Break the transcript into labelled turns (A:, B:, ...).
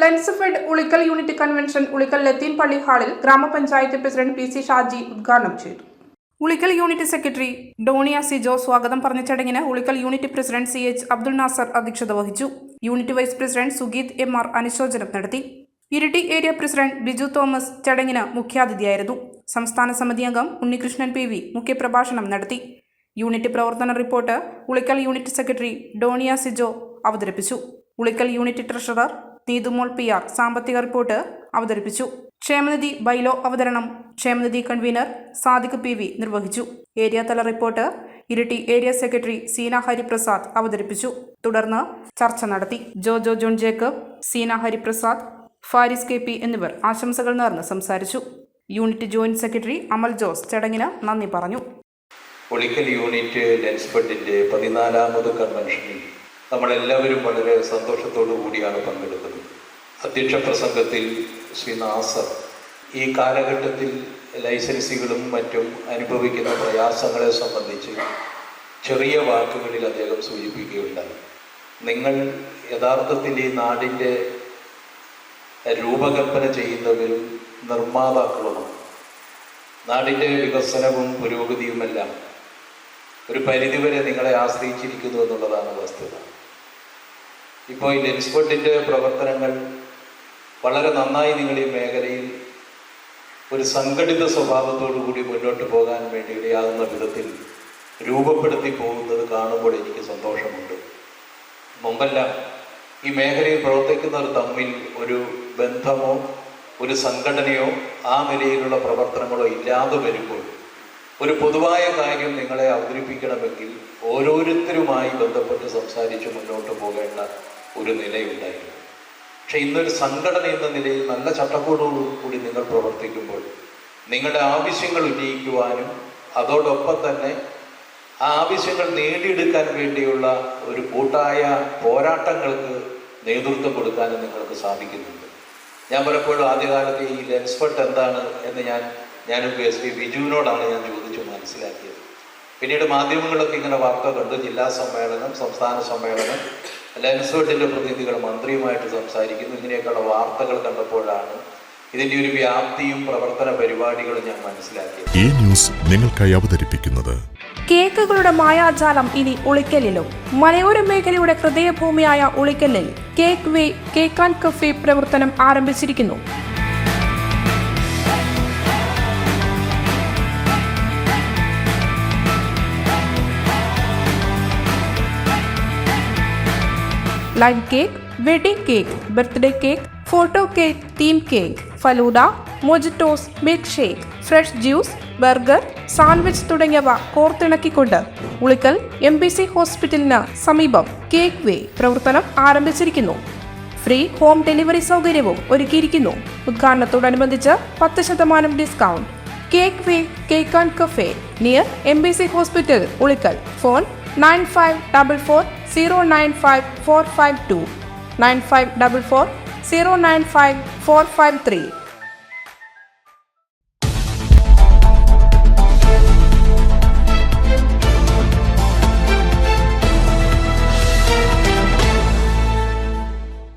A: Lensfed Ulikkal unit convention Ulikkal Latin പള്ളി ഹാളിൽ ഗ്രാമപഞ്ചായത്ത് പ്രസിഡന്റ് പി സി ഷാജി ഉദ്ഘാടനം ചെയ്തു. ഉളിക്കൽ യൂണിറ്റ് സെക്രട്ടറി ഡോണിയ സിജോ സ്വാഗതം പറഞ്ഞ ചടങ്ങിന് Ulikkal unit president C H Abdul Nasar അധ്യക്ഷത വഹിച്ചു. Unit vice president Sugeeth M R അനുശോചനം നടത്തി. ഇരിട്ടി ഏരിയ പ്രസിഡന്റ് ബിജു തോമസ് ചടങ്ങിന് മുഖ്യാതിഥിയായിരുന്നു. സംസ്ഥാന സമിതി അംഗം ഉണ്ണികൃഷ്ണൻ പി വി മുഖ്യപ്രഭാഷണം നടത്തി. യൂണിറ്റ് പ്രവർത്തന report Ulikkal unit secretary Doniya Sijo അവതരിപ്പിച്ചു. Ulikkal unit treasurer Neethumol P R സാമ്പത്തിക റിപ്പോർട്ട് അവതരിപ്പിച്ചു. ക്ഷേമനിധി ബൈലോ അവതരണം ക്ഷേമനിധി കൺവീനർ സാദിഖ് പി വി നിർവഹിച്ചു. ഏരിയ തല report Iritty area secretary Seena Hariprasad അവതരിപ്പിച്ചു. തുടർന്ന് ചർച്ച നടത്തി. ജോജോ ജോൺ ജേക്കബ് സീന ഹരിപ്രസാദ് ഫാരിസ് കെ പി എന്നിവർ ആശംസകൾ നേർന്ന് സംസാരിച്ചു. Unit joint secretary Amal Jose ചടങ്ങിന് നന്ദി പറഞ്ഞു.
B: പൊളിക്കൽ യൂണിറ്റ് ലെൻസ്ബഡിന്റെ പതിനാലാമത് കൺവെൻഷനിൽ നമ്മളെല്ലാവരും വളരെ സന്തോഷത്തോടു കൂടിയാണ് പങ്കെടുക്കുന്നത്. അധ്യക്ഷ പ്രസംഗത്തിൽ ശ്രീ നാസർ ഈ കാലഘട്ടത്തിൽ ലൈസൻസികളും മറ്റും അനുഭവിക്കുന്ന പ്രയാസങ്ങളെ സംബന്ധിച്ച് ചെറിയ വാക്കുകളിൽ അദ്ദേഹം സൂചിപ്പിക്കുകയുണ്ടായി. നിങ്ങൾ യഥാർത്ഥത്തിൽ ഈ നാടിന്റെ രൂപകൽപ്പന ചെയ്യുന്നവരും നിർമ്മാതാക്കളുമാണ്. നാടിന്റെ വികസനവും പുരോഗതിയുമെല്ലാം ഒരു പരിധിവരെ നിങ്ങളെ ആശ്രയിച്ചിരിക്കുന്നു എന്നുള്ളതാണ് വസ്തുത. ഇപ്പോൾ ഈ ലെൻസ്ബോട്ടിന്റെ പ്രവർത്തനങ്ങൾ വളരെ നന്നായി നിങ്ങൾ ഈ മേഖലയിൽ ഒരു സംഘടിത സ്വഭാവത്തോടു കൂടി മുന്നോട്ട് പോകാൻ വേണ്ടി ഇടയാകുന്ന വിധത്തിൽ രൂപപ്പെടുത്തി പോകുന്നത് കാണുമ്പോൾ എനിക്ക് സന്തോഷമുണ്ട്. മുമ്പെല്ലാം ഈ മേഖലയിൽ പ്രവർത്തിക്കുന്നവർ തമ്മിൽ ഒരു ബന്ധമോ ഒരു സംഘടനയോ ആ നിലയിലുള്ള പ്രവർത്തനങ്ങളോ ഇല്ലാതെ വരുമ്പോൾ ഒരു പൊതുവായ കാര്യം നിങ്ങളെ അവതരിപ്പിക്കണമെങ്കിൽ ഓരോരുത്തരുമായി ബന്ധപ്പെട്ട് സംസാരിച്ച് മുന്നോട്ട് പോകേണ്ട ഒരു നിലയുണ്ടായി. പക്ഷെ ഇന്നൊരു സംഘടന എന്ന നിലയിൽ നല്ല ചട്ടക്കൂടോടു കൂടി നിങ്ങൾ പ്രവർത്തിക്കുമ്പോൾ നിങ്ങളുടെ ആവശ്യങ്ങൾ ഉന്നയിക്കുവാനും അതോടൊപ്പം തന്നെ ആ ആവശ്യങ്ങൾ നേടിയെടുക്കാൻ വേണ്ടിയുള്ള ഒരു കൂട്ടായ പോരാട്ടങ്ങൾക്ക് നേതൃത്വം കൊടുക്കാനും നിങ്ങൾക്ക് സാധിക്കുന്നുണ്ട്. ഞാൻ പലപ്പോഴും ആദ്യകാലത്ത് ഈ ലെൻസ്ഫട്ട് എന്താണ് എന്ന് ഞാൻ ഞാനും എസ് പി ബിജുവിനോടാണ് ഞാൻ ചോദിച്ചു മനസ്സിലാക്കിയത്. പിന്നീട് മാധ്യമങ്ങളൊക്കെ ഇങ്ങനെ വാർത്ത കണ്ടു ജില്ലാ സമ്മേളനം സംസ്ഥാന സമ്മേളനം ലെൻസ്ഫട്ടിന്റെ പ്രതിനിധികൾ മന്ത്രിയുമായിട്ട് സംസാരിക്കുന്നു. ഇങ്ങനെയൊക്കെയുള്ള വാർത്തകൾ കണ്ടപ്പോഴാണ് ഇതിന്റെ ഒരു വ്യാപ്തിയും പ്രവർത്തന പരിപാടികളും ഞാൻ മനസ്സിലാക്കിയത്.
C: ഈ ന്യൂസ് നിങ്ങൾക്കായി അവതരിപ്പിക്കുന്നത്
A: കേക്കുകളുടെ മായാജാലം ഇനി ഉളിക്കലിലും. മലയോര മേഖലയുടെ ഹൃദയഭൂമിയായ ഉളിക്കലിൽ cake way cake and cafe പ്രവർത്തനം ആരംഭിച്ചിരിക്കുന്നു. Line cake wedding cake birthday cake photo cake theme cake falooda mojitos milk shake fresh juice burger sandwich തുടങ്ങിയവ കോർത്തിണക്കിക്കൊണ്ട് ഉളിക്കൽ എം ബി സി ഹോസ്പിറ്റലിന് സമീപം കേക്ക് വേ പ്രവർത്തനം ആരംഭിച്ചിരിക്കുന്നു. ഫ്രീ ഹോം ഡെലിവറി സൗകര്യവും ഒരുക്കിയിരിക്കുന്നു. ഉദ്ഘാടനത്തോടനുബന്ധിച്ച് പത്ത് ശതമാനം discount cake way cake and cafe near M B C hospital Ulikkal phone nine five double four 09545295444